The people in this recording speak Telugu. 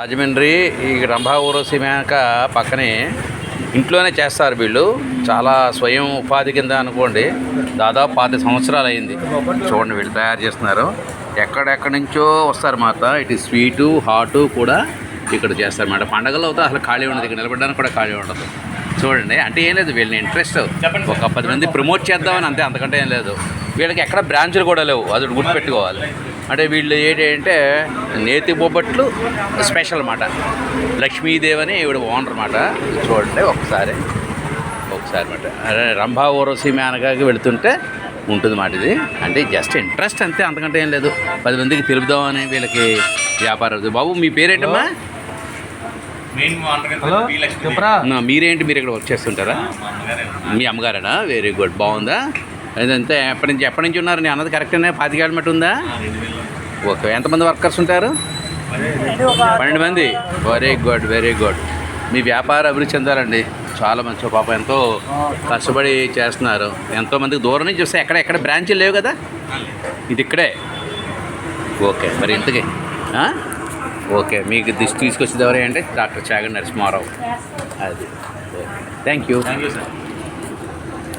రాజమండ్రి ఈ రంభా ఊరసి మేక పక్కనే ఇంట్లోనే చేస్తారు వీళ్ళు. చాలా స్వయం ఉపాధి కింద అనుకోండి దాదాపు పాతి సంవత్సరాలు అయింది. చూడండి వీళ్ళు తయారు చేస్తున్నారు. ఎక్కడెక్కడి నుంచో వస్తారు మాత. ఇటు స్వీటు హాటు కూడా ఇక్కడ చేస్తారు అన్నమాట పండగలు అవుతా అసలు ఖాళీ ఉండదు. ఇక్కడ నిలబడడానికి కూడా ఖాళీ ఉండదు. చూడండి అంటే ఏం లేదు వీళ్ళని ఇంట్రెస్ట్ ఒక పది మంది ప్రమోట్ చేద్దామని అంతే అంతకంటే ఏం లేదు. వీళ్ళకి ఎక్కడ బ్రాంచులు కూడా లేవు. అది గుర్తుపెట్టుకోవాలి. అంటే వీళ్ళు ఏంటంటే నేతి బొబ్బట్లు స్పెషల్ అన్నమాట. లక్ష్మీదేవి అని ఈవిడ ఓనర్ అన్నమాట. చూడండి ఒకసారి ఒకసారి అన్నమాట. అదే రంభా ఓరసి మేనకాకి వెళుతుంటే ఉంటుంది మాట ఇది. అంటే జస్ట్ ఇంట్రెస్ట్ అంతే అంతకంటే ఏం లేదు. పది మందికి తెలుపుదామని వీళ్ళకి వ్యాపారం. బాబు మీ పేరేంటమ్మా? మీరేంటి మీరు ఇక్కడ వర్క్ చేస్తుంటారా? మీ అమ్మగారేనా? వెరీ గుడ్ బాగుందా? అదంతే ఎప్పటి నుంచి ఎప్పటి నుంచి ఉన్నారు? నేను అన్నది కరెక్టేనా పాతికేళ్ళ మట్టి ఉందా? ఓకే ఎంతమంది వర్కర్స్ ఉంటారు? పన్నెండు మంది. వెరీ గుడ్ వెరీ గుడ్ మీ వ్యాపార అభివృద్ధి చెందాలండి. చాలా మంచి పాప ఎంతో కష్టపడి చేస్తున్నారు. ఎంతో మందికి దూరం నుంచి వస్తే ఎక్కడ ఎక్కడ బ్రాంచీలు లేవు కదా? ఇది ఇక్కడే. ఓకే మరి ఇంతకీ ఆ? ఓకే మీకు దిష్టి తీసుకొచ్చేది ఎవరే అంటే డాక్టర్ చాగండి నరసింహారావు. అది. Thank you thank you sir